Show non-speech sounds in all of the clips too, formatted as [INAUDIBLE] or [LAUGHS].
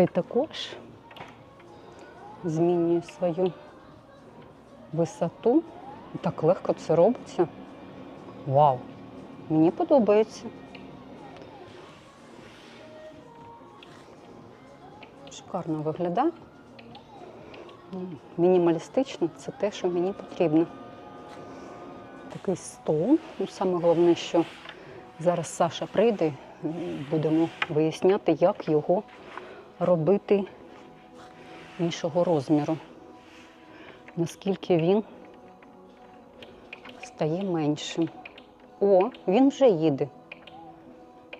І також змінює свою висоту. Так легко це робиться. Вау! Мені подобається. Шикарно виглядає. Мінімалістично це те, що мені потрібно. Такий стол. Ну, саме головне, що зараз Саша прийде, будемо виясняти, як його робити іншого розміру. Наскільки він стає меншим. О, він вже їде.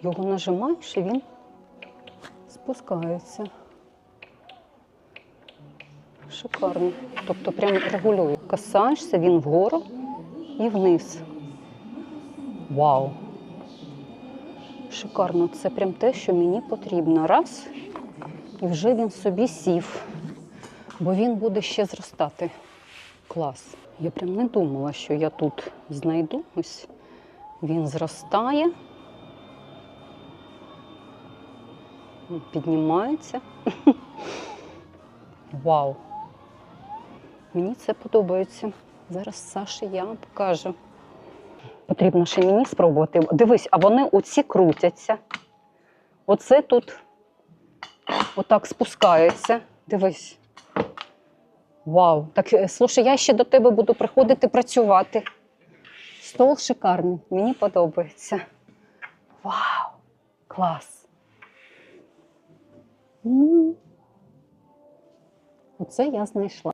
Його нажимаєш і він спускається. Шикарно. Тобто прям регулює. Касаєшся, він вгору і вниз. Вау! Шикарно. Це прям те, що мені потрібно. Раз, і вже він собі сів, бо він буде ще зростати. Клас. Я прям не думала, що я тут знайду. Ось він зростає. Піднімається. [LAUGHS] Вау! Мені це подобається. Зараз Саші я вам покажу. Потрібно ще мені спробувати. Дивись, а вони оці крутяться. Оце тут отак спускається. Дивись. Вау. Так, е, слушай, я ще до тебе буду приходити працювати. Стол шикарний, мені подобається. Вау! Клас! Оце я знайшла.